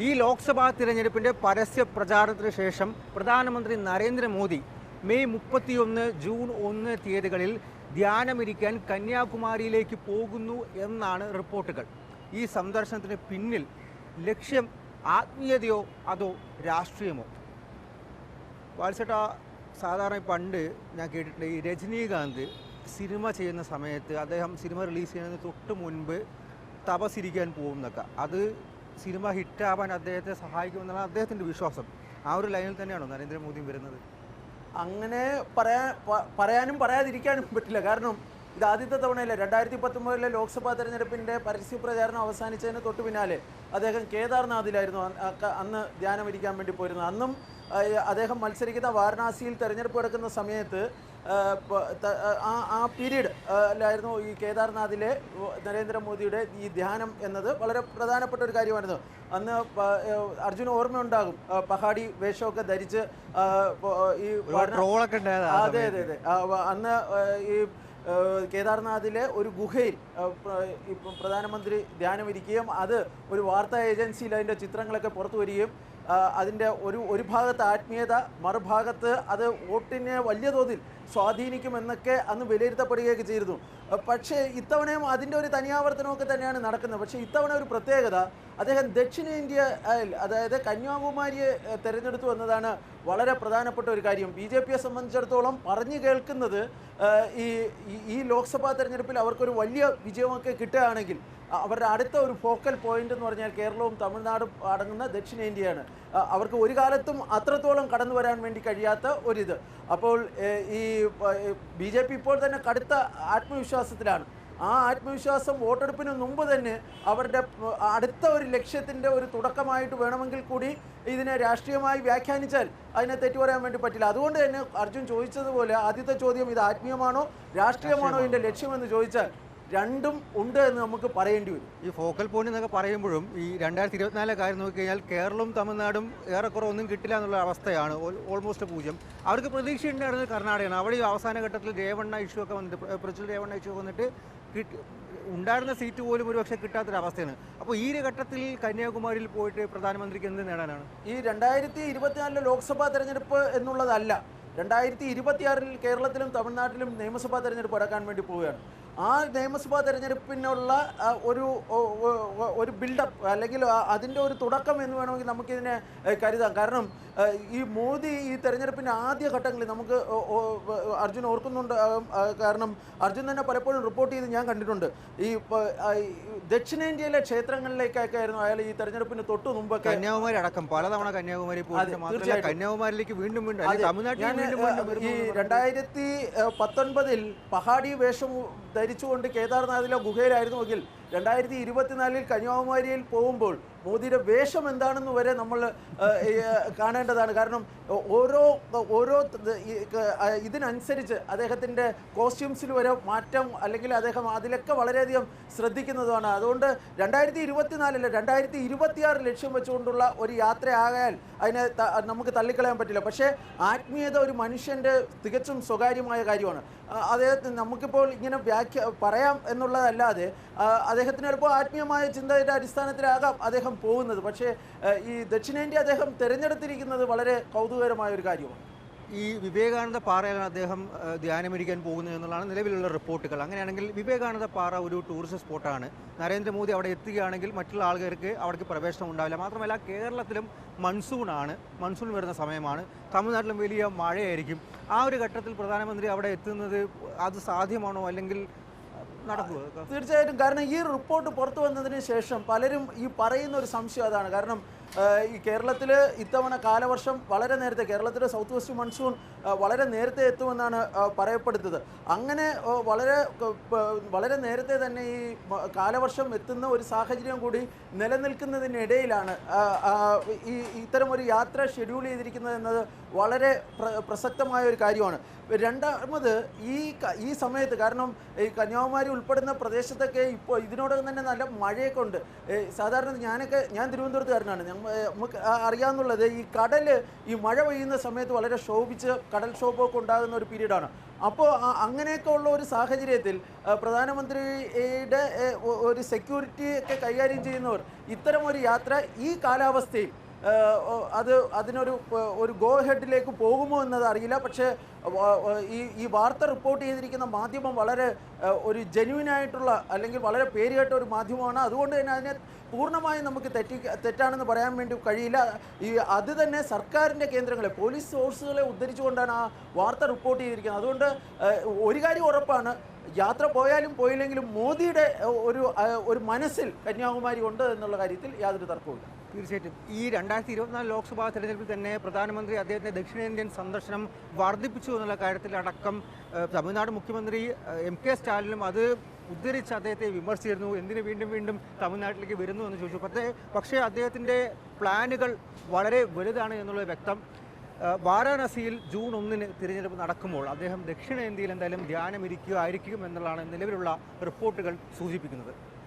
ഈ ലോക്സഭാ തിരഞ്ഞെടുപ്പിന്റെ പരസ്യ പ്രചാരണത്തിന് ശേഷം പ്രധാനമന്ത്രി നരേന്ദ്രമോദി മെയ് മുപ്പത്തിയൊന്ന് ജൂൺ ഒന്ന് തീയതികളിൽ ധ്യാനമിരിക്കാൻ കന്യാകുമാരിയിലേക്ക് പോകുന്നു എന്നാണ് റിപ്പോർട്ടുകൾ. ഈ സന്ദർശനത്തിന് പിന്നിൽ ലക്ഷ്യം ആത്മീയതയോ അതോ രാഷ്ട്രീയമോ? വാത്സട്ട സാധാരണ പണ്ട് ഞാൻ കേട്ടിട്ടുണ്ട് ഈ രജനീകാന്ത് സിനിമ ചെയ്യുന്ന സമയത്ത് അദ്ദേഹം സിനിമ റിലീസ് ചെയ്യുന്നതിന് തൊട്ട് മുൻപ് തപസിരിക്കാൻ പോകും എന്നൊക്കെ അത് സിനിമ ഹിറ്റാവാൻ അദ്ദേഹത്തെ സഹായിക്കുമെന്നാണ് അദ്ദേഹത്തിന്റെ വിശ്വാസം. ആ ഒരു ലൈനിൽ തന്നെയാണോ നരേന്ദ്രമോദിയും വരുന്നത്? അങ്ങനെ പറയാൻ പറയാനും പറയാതിരിക്കാനും പറ്റില്ല. കാരണം ഇത് ആദ്യത്തെ തവണയല്ലേ രണ്ടായിരത്തി പത്തൊമ്പതിലെ ലോക്സഭാ തെരഞ്ഞെടുപ്പിന്റെ പരസ്യ പ്രചാരണം അവസാനിച്ചതിന് തൊട്ട് പിന്നാലെ അദ്ദേഹം കേദാർനാഥിലായിരുന്നു. അന്ന് അക്ക- ധ്യാനം ഇരിക്കാൻ വേണ്ടി പോയിരുന്നത്. അന്നും അദ്ദേഹം മത്സരിക്കുന്ന വാരണാസിയിൽ തെരഞ്ഞെടുപ്പ് നടക്കുന്ന സമയത്ത് ആ, ആ പീരീഡ് അല്ലായിരുന്നു ഈ കേദാർനാഥിലെ നരേന്ദ്രമോദിയുടെ ഈ ധ്യാനം എന്നത് വളരെ പ്രധാനപ്പെട്ട ഒരു കാര്യമായിരുന്നു. അന്ന് അർജുന ഓർമ്മയുണ്ടാകും. പഹാടി വേഷമൊക്കെ ധരിച്ച് ഈ അതെ അതെ അതെ. അന്ന് ഈ കേദാർനാഥിലെ ഒരു ഗുഹയിൽ പ്രധാനമന്ത്രി ധ്യാനം ധ്യാനമിരിക്കുകയും അത് ഒരു വാർത്താ ഏജൻസിയിൽ അതിന്റെ ചിത്രങ്ങളൊക്കെ പുറത്തു വരികയും അതിന്റെ ഒരു ഒരു ഭാഗത്ത് ആത്മീയത മറുഭാഗത്ത് അത് വോട്ടിനെ വലിയ തോതിൽ സ്വാധീനിക്കുമെന്നൊക്കെ അന്ന് വിലയിരുത്തപ്പെടുകയൊക്കെ ചെയ്തിരുന്നു. പക്ഷേ ഇത്തവണയും അതിന്റെ ഒരു തനിയാവർത്തനമൊക്കെ തന്നെയാണ് നടക്കുന്നത്. പക്ഷേ ഇത്തവണ ഒരു പ്രത്യേകത അദ്ദേഹം ദക്ഷിണേന്ത്യയിൽ അതായത് കന്യാകുമാരിയെ തിരഞ്ഞെടുത്തു എന്നതാണ് വളരെ പ്രധാനപ്പെട്ട ഒരു കാര്യം. ബി ജെ പിയെ സംബന്ധിച്ചിടത്തോളം പറഞ്ഞു കേൾക്കുന്നത് ഈ- ഈ ലോക്സഭാ തെരഞ്ഞെടുപ്പിൽ അവർക്കൊരു വലിയ വിജയമൊക്കെ കിട്ടുകയാണെങ്കിൽ അവരുടെ അടുത്ത ഒരു ഫോക്കൽ പോയിന്റ് എന്ന് പറഞ്ഞാൽ കേരളവും തമിഴ്നാടും അടങ്ങുന്ന ദക്ഷിണേന്ത്യയാണ്. അവർക്ക് ഒരു കാലത്തും അത്രത്തോളം കടന്നു വരാൻ വേണ്ടി കഴിയാത്ത ഒരിത്. അപ്പോൾ ഈ ബി ജെ പി ഇപ്പോൾ തന്നെ കടുത്ത ആത്മവിശ്വാസത്തിലാണ്. ആ ആത്മവിശ്വാസം വോട്ടെടുപ്പിന് മുമ്പ് തന്നെ അവരുടെ അടുത്ത ഒരു ലക്ഷ്യത്തിന്റെ ഒരു തുടക്കമായിട്ട് വേണമെങ്കിൽ കൂടി ഇതിനെ രാഷ്ട്രീയമായി വ്യാഖ്യാനിച്ചാൽ അതിനെ തെറ്റു പറയാൻ വേണ്ടി പറ്റില്ല. അതുകൊണ്ട് തന്നെ അർജുൻ ചോദിച്ചതുപോലെ ആദ്യത്തെ ചോദ്യം ഇത് ആത്മീയമാണോ രാഷ്ട്രീയമാണോ ഇതിന്റെ ലക്ഷ്യമെന്ന് ചോദിച്ചാൽ രണ്ടും ഉണ്ട് എന്ന് നമുക്ക് പറയേണ്ടി വരും. ഈ ഫോക്കൽ പോയിന്റ് എന്നൊക്കെ പറയുമ്പോഴും ഈ രണ്ടായിരത്തി ഇരുപത്തിനാലിലെ കാര്യം നോക്കിക്കഴിഞ്ഞാൽ കേരളവും തമിഴ്നാടും ഏറെക്കുറെ ഒന്നും കിട്ടില്ല എന്നുള്ള അവസ്ഥയാണ്. ഓൾമോസ്റ്റ് പൂജ്യം. അവർക്ക് പ്രതീക്ഷ ഉണ്ടായിരുന്നത് കർണാടകയാണ്. അവിടെ ഈ അവസാന ഘട്ടത്തിൽ രേവണ്ണ ഇഷ്യൂ ഒക്കെ വന്നിട്ട് പ്ര- പ്രച്ചുൽ രേവണ്ണ ഇഷ്യൂ വന്നിട്ട് കിട്ടി ഉണ്ടായിരുന്ന സീറ്റ് പോലും ഒരുപക്ഷെ കിട്ടാത്തൊരവസ്ഥയാണ് അപ്പോൾ ഈ ഒരു ഘട്ടത്തിൽ കന്യാകുമാരിയിൽ പോയിട്ട് പ്രധാനമന്ത്രിക്ക് എന്ത് നേടാനാണ്? ഈ രണ്ടായിരത്തി ഇരുപത്തിനാലിലെ ലോക്സഭാ തെരഞ്ഞെടുപ്പ് എന്നുള്ളതല്ല രണ്ടായിരത്തി ഇരുപത്തിയാറിൽ കേരളത്തിലും തമിഴ്നാട്ടിലും നിയമസഭാ തെരഞ്ഞെടുപ്പ് നടക്കാൻ വേണ്ടി പോവുകയാണ്. ആ നിയമസഭാ തെരഞ്ഞെടുപ്പിനുള്ള ഒരു ഒരു ബിൽഡപ്പ് അല്ലെങ്കിൽ അതിന്റെ ഒരു തുടക്കം എന്ന് വേണമെങ്കിൽ നമുക്കിതിനെ കരുതാം. കാരണം ഈ മോദി ഈ തെരഞ്ഞെടുപ്പിന്റെ ആദ്യ ഘട്ടങ്ങളിൽ നമുക്ക് അർജുൻ ഓർക്കുന്നുണ്ട് കാരണം അർജുൻ തന്നെ പലപ്പോഴും റിപ്പോർട്ട് ചെയ്ത് ഞാൻ കണ്ടിട്ടുണ്ട്. ഈ ദക്ഷിണേന്ത്യയിലെ ക്ഷേത്രങ്ങളിലേക്കൊക്കെ ആയിരുന്നു അയാൾ ഈ തെരഞ്ഞെടുപ്പിന് തൊട്ട് മുമ്പൊക്കെ കന്യാകുമാരി അടക്കം പലതവണ കന്യാകുമാരി കന്യാകുമാരിലേക്ക് വീണ്ടും വീണ്ടും തമിഴ്നാട്ടിൽ ഈ രണ്ടായിരത്തി പത്തൊൻപതിൽ പഹാഡി വേഷം ധരിച്ചുകൊണ്ട് കേദാർനാഥിലെ ഗുഹയിലായിരുന്നുവെങ്കിൽ രണ്ടായിരത്തി ഇരുപത്തിനാലിൽ കന്യാകുമാരിയിൽ പോകുമ്പോൾ മോദിയുടെ വേഷം എന്താണെന്ന് വരെ നമ്മൾ കാണേണ്ടതാണ്. കാരണം ഓരോ ഓരോ ഇതിനനുസരിച്ച് അദ്ദേഹത്തിന്റെ കോസ്റ്റ്യൂംസിൽ വരെ മാറ്റം അല്ലെങ്കിൽ അദ്ദേഹം അതിലൊക്കെ വളരെയധികം ശ്രദ്ധിക്കുന്നതുമാണ് അതുകൊണ്ട് രണ്ടായിരത്തി ഇരുപത്തിനാലിൽ രണ്ടായിരത്തി ഇരുപത്തിയാറ് ലക്ഷ്യം വെച്ചുകൊണ്ടുള്ള ഒരു യാത്രയാകാൻ അതിനെ നമുക്ക് തള്ളിക്കളയാൻ പറ്റില്ല. പക്ഷേ ആത്മീയത ഒരു മനുഷ്യന്റെ തികച്ചും സ്വകാര്യമായ കാര്യമാണ്. അദ്ദേഹത്തിന് നമുക്കിപ്പോൾ ഇങ്ങനെ വ്യാഖ്യ പറയാം എന്നുള്ളതല്ലാതെ അദ്ദേഹത്തിന് ചിലപ്പോൾ ആത്മീയമായ ചിന്തയുടെ അടിസ്ഥാനത്തിലാകാം അദ്ദേഹം പോകുന്നത്. പക്ഷേ ഈ ദക്ഷിണേന്ത്യ അദ്ദേഹം തിരഞ്ഞെടുത്തിരിക്കുന്നത് വളരെ കൗതുകകരമായ ഒരു കാര്യമാണ്. ഈ വിവേകാനന്ദ പാറയിലാണ് അദ്ദേഹം ധ്യാനമിരിക്കാൻ പോകുന്നത് എന്നുള്ളതാണ് നിലവിലുള്ള റിപ്പോർട്ടുകൾ. അങ്ങനെയാണെങ്കിൽ വിവേകാനന്ദ പാറ ഒരു ടൂറിസ്റ്റ് സ്പോട്ടാണ് നരേന്ദ്രമോദി അവിടെ എത്തുകയാണെങ്കിൽ മറ്റുള്ള ആളുകൾക്ക് അവിടേക്ക് പ്രവേശനം ഉണ്ടാവില്ല. മാത്രമല്ല കേരളത്തിലും മൺസൂണാണ് മൺസൂൺ വരുന്ന സമയമാണ്. തമിഴ്നാട്ടിലും വലിയ മഴയായിരിക്കും. ആ ഒരു ഘട്ടത്തിൽ പ്രധാനമന്ത്രി അവിടെ എത്തുന്നത് അത് സാധ്യമാണോ അല്ലെങ്കിൽ തീർച്ചയായിട്ടും. കാരണം ഈ റിപ്പോർട്ട് പുറത്തു വന്നതിന് ശേഷം പലരും ഈ പറയുന്ന ഒരു സംശയം അതാണ്. കാരണം ഈ കേരളത്തിൽ ഇത്തവണ കാലവർഷം വളരെ നേരത്തെ കേരളത്തിലെ സൗത്ത് വെസ്റ്റ് മൺസൂൺ വളരെ നേരത്തെ എത്തുമെന്നാണ് പറയപ്പെടുന്നത്. അങ്ങനെ വളരെ വളരെ നേരത്തെ തന്നെ ഈ കാലവർഷം എത്തുന്ന ഒരു സാഹചര്യം കൂടി നിലനിൽക്കുന്നതിനിടയിലാണ് ഈ ഇത്തരം ഒരു യാത്ര ഷെഡ്യൂൾ ചെയ്തിരിക്കുന്നത് എന്നത് വളരെ പ്ര- പ്രസക്തമായ ഒരു കാര്യമാണ്. രണ്ടാമത് ഈ ഈ സമയത്ത് കാരണം ഈ കന്യാകുമാരി ഉൾപ്പെടുന്ന പ്രദേശത്തൊക്കെ ഇപ്പോൾ ഇതിനോടകം തന്നെ നല്ല മഴയൊക്കെ ഉണ്ട്. സാധാരണ ഞാനൊക്കെ ഞാൻ തിരുവനന്തപുരത്തുകാരനാണ്. ഏ, നമുക്ക് അറിയാമെന്നുള്ളത് ഈ കടൽ ഈ മഴ പെയ്യുന്ന സമയത്ത് വളരെ ക്ഷോഭിച്ച് കടൽ ക്ഷോഭമൊക്കെ ഉണ്ടാകുന്ന ഒരു പീരീഡാണ്. അപ്പോൾ അങ്ങനെയൊക്കെ ഉള്ള ഒരു സാഹചര്യത്തിൽ പ്രധാനമന്ത്രിയുടെ ഒരു സെക്യൂരിറ്റി ഒക്കെ കൈകാര്യം ചെയ്യുന്നവർ ഇത്തരം ഒരു യാത്ര ഈ കാലാവസ്ഥയിൽ അത് അതിനൊരു ഒരു ഗോ ഹെഡിലേക്ക് പോകുമോ എന്നത് അറിയില്ല. പക്ഷേ ഈ ഈ വാർത്ത റിപ്പോർട്ട് ചെയ്തിരിക്കുന്ന മാധ്യമം വളരെ ഒരു ജെന്യുവിൻ ആയിട്ടുള്ള അല്ലെങ്കിൽ വളരെ പേരുകേട്ട ഒരു മാധ്യമമാണ്. അതുകൊണ്ട് തന്നെ അതിനെ പൂർണമായും നമുക്ക് തെറ്റി തെറ്റാണെന്ന് പറയാൻ വേണ്ടി കഴിയില്ല. ഈ അത് തന്നെ സർക്കാരിന്റെ കേന്ദ്രങ്ങളെ പോലീസ് സോഴ്സുകളെ ഉദ്ധരിച്ചുകൊണ്ടാണ് ആ വാർത്ത റിപ്പോർട്ട് ചെയ്തിരിക്കുന്നത്. അതുകൊണ്ട് ഒരു കാര്യം ഉറപ്പാണ്. യാത്ര പോയാലും പോയില്ലെങ്കിലും മോദിയുടെ ഒരു ഒരു മനസ്സിൽ കന്യാകുമാരി ഉണ്ട് എന്നുള്ള കാര്യത്തിൽ യാതൊരു തർക്കവുമില്ല. തീർച്ചയായിട്ടും. ഈ രണ്ടായിരത്തി ഇരുപത്തിനാല് ലോക്സഭാ തെരഞ്ഞെടുപ്പിൽ തന്നെ പ്രധാനമന്ത്രി അദ്ദേഹത്തിന്റെ ദക്ഷിണേന്ത്യൻ സന്ദർശനം വർദ്ധിപ്പിച്ചു എന്നുള്ള കാര്യത്തിൽ അടക്കം തമിഴ്നാട് മുഖ്യമന്ത്രി എം കെ സ്റ്റാലിനും അത് ഉദ്ധരിച്ച് അദ്ദേഹത്തെ വിമർശിച്ചിരുന്നു. എന്തിന് വീണ്ടും വീണ്ടും തമിഴ്നാട്ടിലേക്ക് വരുന്നു എന്ന് ചോദിച്ചു. പക്ഷേ പക്ഷേ അദ്ദേഹത്തിന്റെ പ്ലാനുകൾ വളരെ വലുതാണ് എന്നുള്ളത് വ്യക്തം. വാരാണസിയിൽ ജൂൺ ഒന്നിന് തിരഞ്ഞെടുപ്പ് നടക്കുമ്പോൾ അദ്ദേഹം ദക്ഷിണേന്ത്യയിൽ എന്തായാലും ധ്യാനമിരിക്കുക ആയിരിക്കും എന്നുള്ളതാണ് നിലവിലുള്ള റിപ്പോർട്ടുകൾ സൂചിപ്പിക്കുന്നത്.